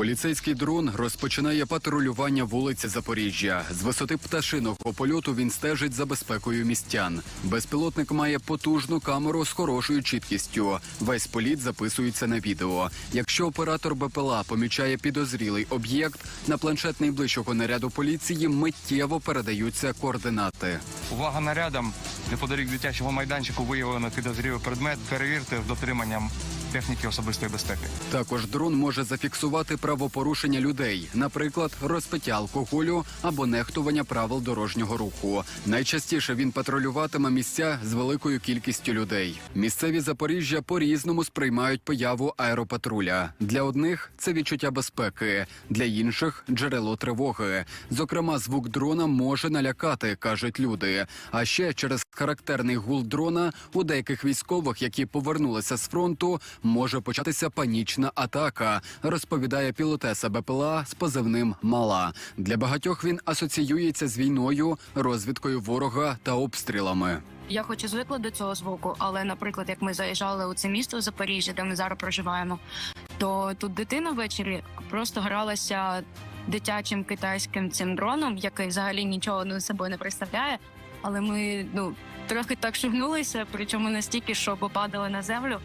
Поліцейський дрон розпочинає патрулювання вулиць Запоріжжя. З висоти пташиного польоту він стежить за безпекою містян. Безпілотник має потужну камеру з хорошою чіткістю. Весь політ записується на відео. Якщо оператор БПЛА помічає підозрілий об'єкт, на планшет найближчого наряду поліції миттєво передаються координати. Увага нарядам неподалік дитячого майданчику виявлено підозрілий предмет. Перевірте з дотриманням техніки особистої безпеки. Також дрон може зафіксувати правопорушення людей, наприклад, розпиття алкоголю або нехтування правил дорожнього руху. Найчастіше він патрулюватиме місця з великою кількістю людей. Місцеві Запоріжжя по-різному сприймають появу аеропатруля. Для одних це відчуття безпеки, для інших джерело тривоги. Зокрема, звук дрона може налякати, кажуть люди. А ще через характерний гул дрона у деяких військових, які повернулися з фронту, може початися панічна атака, розповідає пілотеса БПЛА з позивним Мала. Для багатьох він асоціюється з війною, розвідкою ворога та обстрілами. Я хоч і звикла до цього звуку, але, наприклад, як ми заїжджали у це місто Запоріжжя, де ми зараз проживаємо, то тут дитина ввечері просто гралася дитячим китайським цим дроном, який взагалі нічого ну, собою не представляє. Але ми ну трохи так шугнулися, причому настільки, що попадали на землю.